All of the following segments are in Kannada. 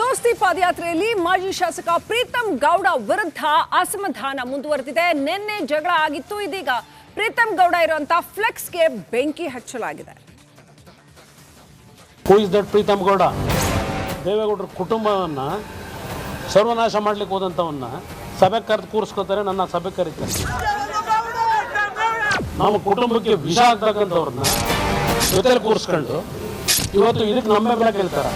ದೋಸ್ತಿ ಪಾದಯಾತ್ರೆಯಲ್ಲಿ ಮಾಜಿ ಶಾಸಕ ಪ್ರೀತಂ ಗೌಡ ವಿರುದ್ಧ ಅಸಮಾಧಾನ ಮುಂದುವರೆದಿದೆ. ನಿನ್ನೆ ಜಗಳ ಆಗಿತ್ತು. ಇದೀಗ ಪ್ರೀತಂ ಗೌಡ ಇರುವಂತಹ ಫ್ಲೆಕ್ಸ್ಗೆ ಬೆಂಕಿ ಹಚ್ಚಲಾಗಿದೆ. ಪ್ರೀತಮ್ ಗೌಡ? ದೇವೇಗೌಡರ ಕುಟುಂಬವನ್ನ ಸರ್ವನಾಶ ಮಾಡ್ಲಿಕ್ಕೆ ಹೋದಂಥವನ್ನ ಸಭೆ ಕರೆದು ಕೂರಿಸ್ಕೋತಾರೆ, ನನ್ನ ಸಭೆ ಕರೀತಾರೆ. ನಮ್ಮ ಕುಟುಂಬಕ್ಕೆ ವಿಷ ಆಗ್ತಕ್ಕಂಥವ್ರನ್ನ ಜೊತೆಲಿ ಕೂರಿಸ್ಕೊಂಡು ಇವತ್ತು ಇದಕ್ಕೆ ನಮ್ಮ ಬೆಳಕಿರ್ತಾರೆ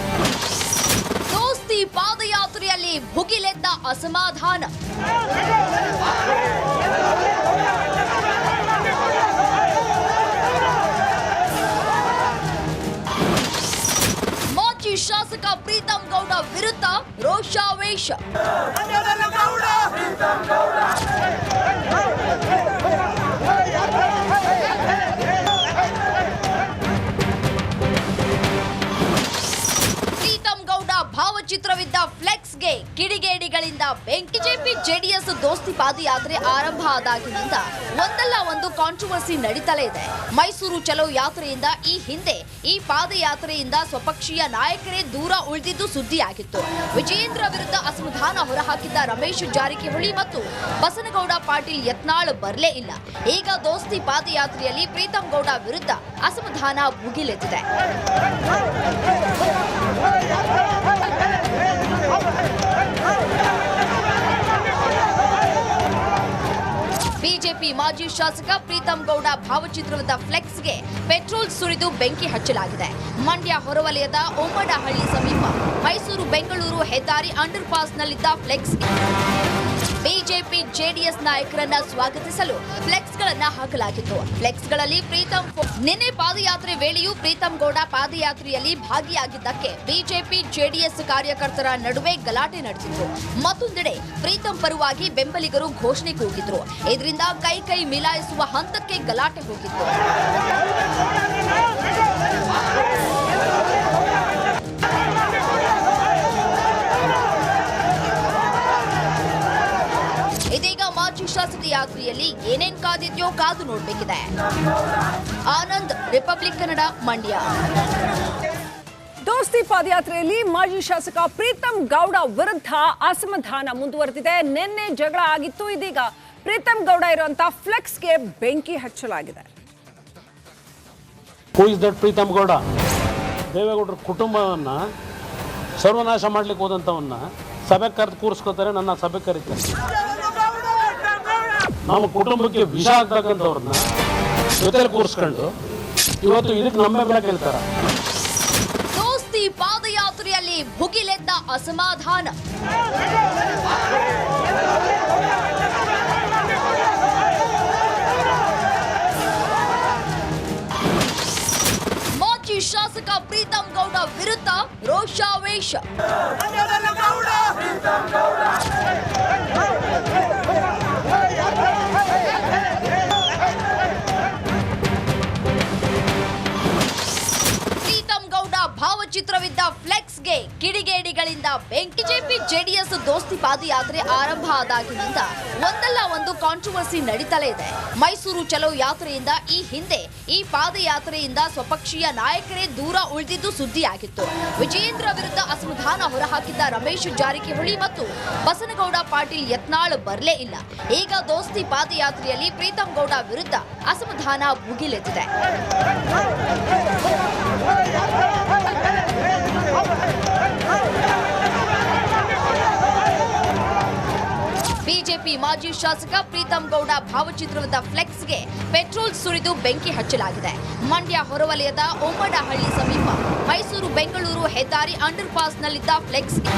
ಭುಗಿಲೆದ್ದ ಅಸಮಾಧಾನ ಮಾಜಿ ಶಾಸಕ ಪ್ರೀತಂ ಗೌಡ ವಿರುದ್ಧ ರೋಷಾವೇಶ ಬೆಂಕಿ ಬಿಜೆಪಿ ಜೆಡಿಎಸ್ ದೋಸ್ತಿ ಪಾದಯಾತ್ರೆ ಆರಂಭ ಆದಾಗಿನಿಂದ ಒಂದಲ್ಲ ಒಂದು ಕಾಂಟ್ರವರ್ಸಿ ನಡೀತಲೇ ಇದೆ. ಮೈಸೂರು ಚಲೋ ಯಾತ್ರೆಯಿಂದ ಈ ಹಿಂದೆ ಈ ಪಾದಯಾತ್ರೆಯಿಂದ ಸ್ವಪಕ್ಷೀಯ ನಾಯಕರೇ ದೂರ ಉಳಿದಿದ್ದು ಸುದ್ದಿಯಾಗಿತ್ತು. ವಿಜಯೇಂದ್ರ ವಿರುದ್ಧ ಅಸಮಾಧಾನ ಹೊರಹಾಕಿದ್ದ ರಮೇಶ್ ಜಾರಕಿಹೊಳಿ ಮತ್ತು ಬಸನಗೌಡ ಪಾಟೀಲ್ ಯತ್ನಾಳ್ ಬರಲೇ ಇಲ್ಲ. ಈಗ ದೋಸ್ತಿ ಪಾದಯಾತ್ರೆಯಲ್ಲಿ ಪ್ರೀತಂ ಗೌಡ ವಿರುದ್ಧ ಅಸಮಾಧಾನ ಭುಗಿಲೆದ್ದಿದೆ. ಬಿಜೆಪಿ ಮಾಜಿ ಶಾಸಕ ಪ್ರೀತಂ ಗೌಡ ಭಾವಚಿತ್ರದ ಫ್ಲೆಕ್ಸ್ಗೆ ಪೆಟ್ರೋಲ್ ಸುರಿದು ಬೆಂಕಿ ಹಚ್ಚಲಾಗಿದೆ. ಮಂಡ್ಯ ಹೊರವಲಯದ ಒಮ್ಮಡಹಳ್ಳಿ ಸಮೀಪ ಮೈಸೂರು, ಬೆಂಗಳೂರು ಹೆದ್ದಾರಿ ಅಂಡರ್ ಪಾಸ್ನಲ್ಲಿದ್ದ ಫ್ಲೆಕ್ಸ್ಗೆ ಬಿಜೆಪಿ ಜೆಡಿಎಸ್ ನಾಯಕರನ್ನ ಸ್ವಾಗತಿಸಲು ಫ್ಲೆಕ್ಸ್ಗಳನ್ನ ಹಾಕಲಾಗಿತ್ತು. ಫ್ಲೆಕ್ಸ್ಗಳಲ್ಲಿ ಪ್ರೀತಂ ನಿನ್ನೆ ಪಾದಯಾತ್ರೆ ವೇಳೆಯೂ ಪ್ರೀತಂ ಗೌಡ ಪಾದಯಾತ್ರೆಯಲ್ಲಿ ಭಾಗಿಯಾಗಿದ್ದಕ್ಕೆ ಬಿಜೆಪಿ ಜೆಡಿಎಸ್ ಕಾರ್ಯಕರ್ತರ ನಡುವೆ ಗಲಾಟೆ ನಡೆಸಿದ್ರು ಮತ್ತೊಂದೆಡೆ ಪ್ರೀತಂ ಪರವಾಗಿ ಬೆಂಬಲಿಗರು ಘೋಷಣೆ ಕೂಗಿದ್ರು ಇದರಿಂದ ಕೈ ಕೈ ಮಿಲಾಯಿಸುವ ಹಂತಕ್ಕೆ ಗಲಾಟೆ ಹೋಗಿತ್ತು. ಶಾಸಕ ಯಾತ್ರೆಯಲ್ಲಿ ಏನೇನ್ ಕಾದಿದ್ಯೋ ಕಾದು ನೋಡ್ಬೇಕಿದೆ. ಆನಂದ್ ರಿಪಬ್ಲಿಕ್ ಕನ್ನಡ ಮಂಡ್ಯ. ದೋಸ್ತಿ ಪಾದಯಾತ್ರೆಯಲ್ಲಿ ಮಾಜಿ ಶಾಸಕ ಪ್ರೀತಂ ಗೌಡ ವಿರುದ್ಧ ಅಸಮಾಧಾನ ಮುಂದುವರೆದಿದೆ. ನಿನ್ನೆ ಜಗಳ ಆಗಿತ್ತು. ಇದೀಗ ಪ್ರೀತಂ ಗೌಡ ಇರುವಂತಹ ಫ್ಲೆಕ್ಸ್ಗೆ ಬೆಂಕಿ ಹಚ್ಚಲಾಗಿದೆ. ಪ್ರೀತಮ್ ಗೌಡ? ದೇವೇಗೌಡರ ಕುಟುಂಬವನ್ನ ಸರ್ವನಾಶ ಮಾಡ್ಲಿಕ್ಕೆ ಹೋದಂಥವನ್ನ ಸಭೆ ಕರೆದು ಕೂರಿಸ್ಕೋತಾರೆ ನನ್ನ ಸಭೆ ಕರೀತಾರೆ. ನಮ್ಮ ಕುಟುಂಬಕ್ಕೆ ವಿಷ ಆಗ್ತಕ್ಕಂಥವ್ರನ್ನ ಜೊತೆಲಿ ಕೂರಿಸ್ಕೊಂಡು ಇವತ್ತು ಇದಕ್ಕೆ ನಮ್ಮ ಕೇಳ್ತಾರೆ ದೋಸ್ತಿ ಪಾದಯಾತ್ರೆಯಲ್ಲಿ ಭುಗಿಲೆದ್ದ ಅಸಮಾಧಾನ. ಮಾಜಿ ಶಾಸಕ ಪ್ರೀತಂ ಗೌಡ ವಿರುದ್ಧ ರೋಷಾವೇಶ. ಕಿಡಿಗೇಡಿಗಳಿಂದ ಬಿಜೆಪಿ ಜೆಡಿಎಸ್ ದೋಸ್ತಿ ಪಾದಯಾತ್ರೆ ಆರಂಭ ಆದಾಗಿನಿಂದ ಒಂದಲ್ಲ ಒಂದು ಕಾಂಟ್ರವರ್ಸಿ ನಡೀತಲೇ ಇದೆ. ಮೈಸೂರು ಚಲೋ ಯಾತ್ರೆಯಿಂದ ಈ ಹಿಂದೆ ಈ ಪಾದಯಾತ್ರೆಯಿಂದ ಸ್ವಪಕ್ಷೀಯ ನಾಯಕರೇ ದೂರ ಉಳಿದಿದ್ದು ಸುದ್ದಿಯಾಗಿತ್ತು. ವಿಜಯೇಂದ್ರ ವಿರುದ್ಧ ಅಸಮಾಧಾನ ಹೊರಹಾಕಿದ್ದ ರಮೇಶ್ ಜಾರಕಿಹೊಳಿ ಮತ್ತು ಬಸನಗೌಡ ಪಾಟೀಲ್ ಯತ್ನಾಳ್ ಬರಲೇ ಇಲ್ಲ. ಈಗ ದೋಸ್ತಿ ಪಾದಯಾತ್ರೆಯಲ್ಲಿ ಪ್ರೀತಂ ಗೌಡ ವಿರುದ್ಧ ಅಸಮಾಧಾನ ಭುಗಿಲೆದ್ದಿದೆ. ಬಿಜೆಪಿ ಮಾಜಿ ಶಾಸಕ ಪ್ರೀತಂ ಗೌಡ ಭಾವಚಿತ್ರದ ಫ್ಲೆಕ್ಸ್ಗೆ ಪೆಟ್ರೋಲ್ ಸುರಿದು ಬೆಂಕಿ ಹಚ್ಚಲಾಗಿದೆ. ಮಂಡ್ಯ ಹೊರವಲಯದ ಒಮ್ಮಡಹಳ್ಳಿ ಸಮೀಪ ಮೈಸೂರು ಬೆಂಗಳೂರು ಹೆದ್ದಾರಿ ಅಂಡರ್ ಪಾಸ್ನಲ್ಲಿದ್ದ ಫ್ಲೆಕ್ಸ್ಗೆ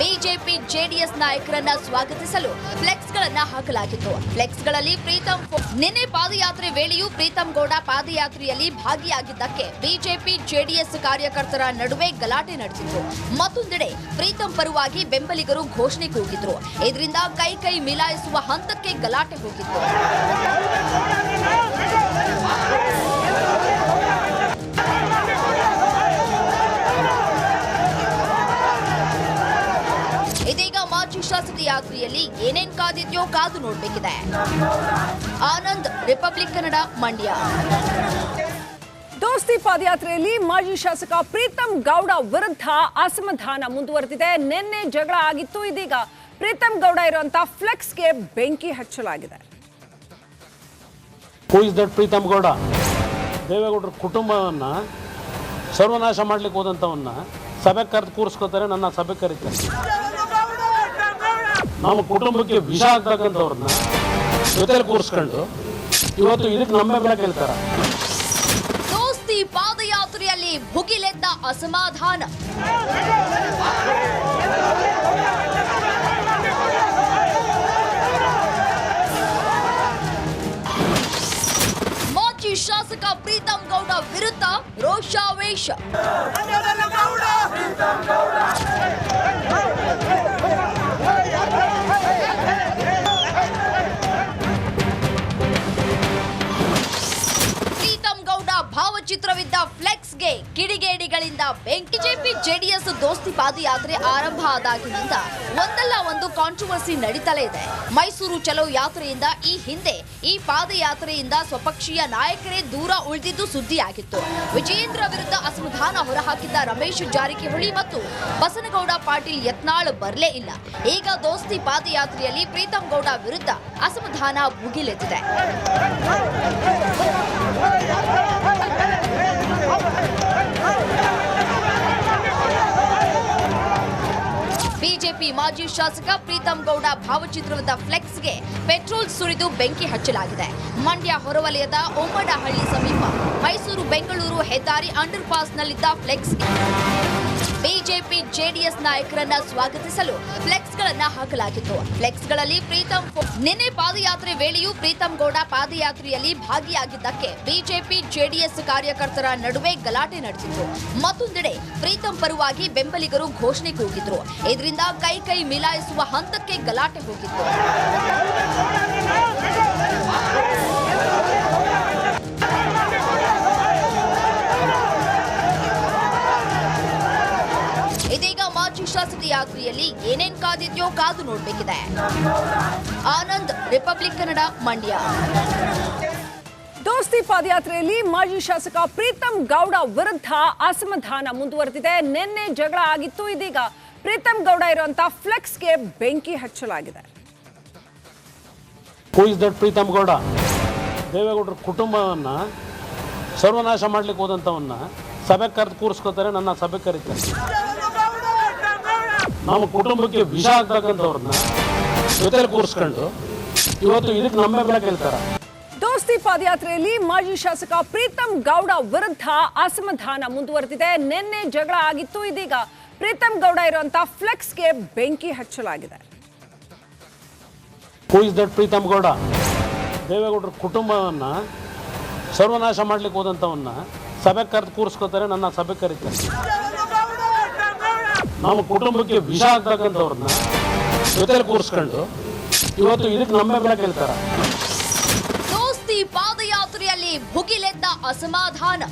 ಬಿಜೆಪಿ ಜೆಡಿಎಸ್ ನಾಯಕರನ್ನ ಸ್ವಾಗತಿಸಲು ಫ್ಲೆಕ್ಸ್ಗಳನ್ನ ಹಾಕಲಾಗಿತ್ತು. ಫ್ಲೆಕ್ಸ್ಗಳಲ್ಲಿ ಪ್ರೀತಂ ನಿನ್ನೆ ಪಾದಯಾತ್ರೆ ವೇಳೆಯೂ ಪ್ರೀತಂ ಗೌಡ ಪಾದಯಾತ್ರೆಯಲ್ಲಿ ಭಾಗಿಯಾಗಿದ್ದಕ್ಕೆ ಬಿಜೆಪಿ ಜೆಡಿಎಸ್ ಕಾರ್ಯಕರ್ತರ ನಡುವೆ ಗಲಾಟೆ ನಡೆಸಿತ್ತು. ಮತ್ತೊಂದೆಡೆ ಪ್ರೀತಂ ಪರವಾಗಿ ಬೆಂಬಲಿಗರು ಘೋಷಣೆ ಕೂಗಿದ್ರು. ಇದರಿಂದ ಕೈ ಕೈ ಮಿಲಾಯಿಸುವ ಹಂತಕ್ಕೆ ಗಲಾಟೆ ಹೋಗಿತ್ತು. ಶಾಸಕ ಯಾತ್ರೆಯಲ್ಲಿ ಏನೇನ್ ಕಾದಿದ್ಯೋ ಕಾದು ನೋಡಬೇಕಿದೆ. ಆನಂದ್ ರಿಪಬ್ಲಿಕ್ ಕನ್ನಡ ಮಂಡ್ಯ. ದೋಸ್ತಿ ಪಾದಯಾತ್ರೆಯಲ್ಲಿ ಮಾಜಿ ಶಾಸಕ ಪ್ರೀತಂ ಗೌಡ ವಿರುದ್ಧ ಅಸಮಾಧಾನ ಮುಂದುವರೆದಿದೆ. ನಿನ್ನೆ ಜಗಳ ಆಗಿತ್ತು ಇದೀಗ ಪ್ರೀತಂ ಗೌಡ ಇರುವಂತಹ ಫ್ಲೆಕ್ಸ್ಗೆ ಬೆಂಕಿ ಹಚ್ಚಲಾಗಿದೆ. ಪ್ರೀತಮ್ ಗೌಡ? ದೇವೇಗೌಡರ ಕುಟುಂಬವನ್ನ ಸರ್ವನಾಶ ಮಾಡ್ಲಿಕ್ಕೆ ಹೋದಂಥವನ್ನ ಸಭೆ ಕರೆದು ಕೂರಿಸ್ಕೋತಾರೆ ನನ್ನ ಸಭೆ ಕರೀತಾರೆ. ನಮ್ಮ ಕುಟುಂಬಕ್ಕೆ ವಿಷ ಆಗ್ತಕ್ಕಂಥವ್ರನ್ನ ಜೊತೆಲಿ ಕೂರಿಸ್ಕೊಂಡು ಇವತ್ತು ಇದಕ್ಕೆ ನಮ್ಮ ಬೆಲೆ ಕೇಳ್ತಾರ ದೋಸ್ತಿ ಪಾದಯಾತ್ರೆಯಲ್ಲಿ ಭುಗಿಲೆದ್ದ ಅಸಮಾಧಾನ. ಮಾಜಿ ಶಾಸಕ ಪ್ರೀತಂ ಗೌಡ ವಿರುದ್ಧ ರೋಷಾವೇಶ. ಕಿಡಿಗೇಡಿಗಳಿಂದ ಬೆಂಕಿ ಜೆಪಿ ಜೆಡಿಎಸ್ ದೋಸ್ತಿ ಪಾದಯಾತ್ರೆ ಆರಂಭ ಆದಾಗಿನಿಂದ ಒಂದಲ್ಲ ಒಂದು ಕಾಂಟ್ರವರ್ಸಿ ನಡೀತಲೇ ಇದೆ. ಮೈಸೂರು ಚಲೋ ಯಾತ್ರೆಯಿಂದ ಈ ಹಿಂದೆ ಈ ಪಾದಯಾತ್ರೆಯಿಂದ ಸ್ವಪಕ್ಷೀಯ ನಾಯಕರೇ ದೂರ ಉಳಿದಿದ್ದು ಸುದ್ದಿಯಾಗಿತ್ತು. ವಿಜಯೇಂದ್ರ ವಿರುದ್ಧ ಅಸಮಾಧಾನ ಹೊರಹಾಕಿದ್ದ ರಮೇಶ್ ಜಾರಕಿಹೊಳಿ ಮತ್ತು ಬಸನಗೌಡ ಪಾಟೀಲ್ ಯತ್ನಾಳ್ ಬರಲೇ ಇಲ್ಲ. ಈಗ ದೋಸ್ತಿ ಪಾದಯಾತ್ರೆಯಲ್ಲಿ ಪ್ರೀತಂ ಗೌಡ ವಿರುದ್ಧ ಅಸಮಾಧಾನ ಭುಗಿಲೆದ್ದಿದೆ ಬಿಜೆಪಿ ಮಾಜಿ ಶಾಸಕ ಪ್ರೀತಂ ಗೌಡ ಭಾವಚಿತ್ರದ ಫ್ಲೆಕ್ಸ್ಗೆ ಪೆಟ್ರೋಲ್ ಸುರಿದು ಬೆಂಕಿ ಹಚ್ಚಲಾಗಿದೆ. ಮಂಡ್ಯ ಹೊರವಲಯದ ಒಮ್ಮಡಹಳ್ಳಿ ಸಮೀಪ ಮೈಸೂರು ಬೆಂಗಳೂರು ಹೆದ್ದಾರಿ ಅಂಡರ್ ಪಾಸ್ನಲ್ಲಿದ್ದ ಫ್ಲೆಕ್ಸ್ಗೆ ಬಿಜೆಪಿ ಜೆಡಿಎಸ್ ನಾಯಕರನ್ನ ಸ್ವಾಗತಿಸಲು ಫ್ಲೆಕ್ಸ್ಗಳನ್ನ ಹಾಕಲಾಗಿತ್ತು. ಫ್ಲೆಕ್ಸ್ಗಳಲ್ಲಿ ಪ್ರೀತಂ ನಿನ್ನೆ ಪಾದಯಾತ್ರೆ ವೇಳೆಯೂ ಪ್ರೀತಂ ಗೌಡ ಪಾದಯಾತ್ರೆಯಲ್ಲಿ ಭಾಗಿಯಾಗಿದ್ದಕ್ಕೆ ಬಿಜೆಪಿ ಜೆಡಿಎಸ್ ಕಾರ್ಯಕರ್ತರ ನಡುವೆ ಗಲಾಟೆ ನಡೆಸಿದ್ರು ಮತ್ತೊಂದೆಡೆ ಪ್ರೀತಂ ಪರವಾಗಿ ಬೆಂಬಲಿಗರು ಘೋಷಣೆ ಕೂಗಿದ್ರು. ಇದರಿಂದ ಕೈ ಕೈ ಮಿಲಾಯಿಸುವ ಹಂತಕ್ಕೆ ಗಲಾಟೆ ಹೋಗಿತ್ತು. ಮಾಜಿ ಶಾಸಕ ಯಾತ್ರೆಯಲ್ಲಿ ಏನೇನ್ ಕಾದಿದ್ಯೋ ಕಾದು ನೋಡಬೇಕಿದೆ. ಆನಂದ್ ರಿಪಬ್ಲಿಕ್ ಕನ್ನಡ ಮಂಡ್ಯ. ದೋಸ್ತಿ ಪಾದಯಾತ್ರೆಯಲ್ಲಿ ಮಾಜಿ ಶಾಸಕ ಪ್ರೀತಮ್ ಗೌಡ ವಿರುದ್ಧ ಅಸಮಾಧಾನ ಮುಂದುವರೆದಿದೆ. ನಿನ್ನೆ ಜಗಳ ಆಗಿತ್ತು. ಇದೀಗ ಪ್ರೀತಮ್ ಗೌಡ ಇರುವಂತಹ ಫ್ಲೆಕ್ಸ್ಗೆ ಬೆಂಕಿ ಹಚ್ಚಲಾಗಿದೆ. ಪ್ರೀತಮ್ ಗೌಡ? ದೇವೇಗೌಡರ ಕುಟುಂಬವನ್ನ ಸರ್ವನಾಶ ಮಾಡ್ಲಿಕ್ಕೆ ಹೋದಂತವನ್ನ ಸಭೆ ಕರೆದು ಕೂರಿಸ್ಕೋತಾರೆ ನನ್ನ ಸಭೆ ಕರೀತಾರೆ. ನಮ್ಮ ಕುಟುಂಬಕ್ಕೆ ವಿಷ ಆಗ್ತಕ್ಕಂಥವ್ರನ್ನ ಜೊತೆಲಿ ಕೂರಿಸ್ಕೊಂಡು ಇವತ್ತು ಇದಕ್ಕೆ ನಮ್ಮ ಬೆಲೆ ಕೇಳ್ತಾರ. ದೋಸ್ತಿ ಪಾದಯಾತ್ರೆಯಲ್ಲಿ ಮಾಜಿ ಶಾಸಕ ಪ್ರೀತಂ ಗೌಡ ವಿರುದ್ಧ ಅಸಮಾಧಾನ ಮುಂದುವರೆದಿದೆ. ನಿನ್ನೆ ಜಗಳ ಆಗಿತ್ತು. ಇದೀಗ ಪ್ರೀತಮ್ ಗೌಡ ಇರುವಂತಹ ಫ್ಲೆಕ್ಸ್ಗೆ ಬೆಂಕಿ ಹಚ್ಚಲಾಗಿದೆ. Is that Preetham Gowda? ದೇವೇಗೌಡರ ಕುಟುಂಬವನ್ನ ಸರ್ವನಾಶ ಮಾಡ್ಲಿಕ್ಕೆ ಹೋದಂಥವನ್ನ ಸಭೆ ಕರೆದು ಕೂರಿಸ್ಕೋತಾರೆ. ನನ್ನ ಸಭೆ ಕರೀತಾರೆ. ನಮ್ಮ ಕುಟುಂಬಕ್ಕೆ ವಿಷ ಆಗ್ತಕ್ಕಂಥವ್ರನ್ನ ಜೊತೆಲಿ ಕೂರಿಸ್ಕೊಂಡು ಇವತ್ತು ಇದಕ್ಕೆ ನಮ್ಮ ಬೆಲೆ ಕೇಳ್ತಾರ ದೋಸ್ತಿ ಪಾದಯಾತ್ರೆಯಲ್ಲಿ ಭುಗಿಲೆದ್ದ ಅಸಮಾಧಾನ.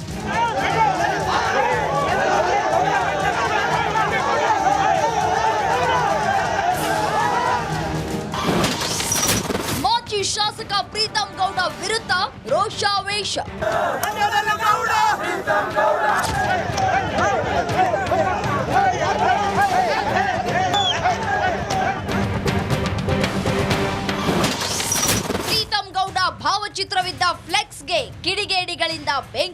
ಮಾಜಿ ಶಾಸಕ ಪ್ರೀತಂ ಗೌಡ ವಿರುದ್ಧ ರೋಷಾವೇಶ. ಫ್ಲೆಕ್ಸ್ಗೆ ಕಿಡಿಗೇಡಿಗಳಿಂದ ಬೆಂಕಿ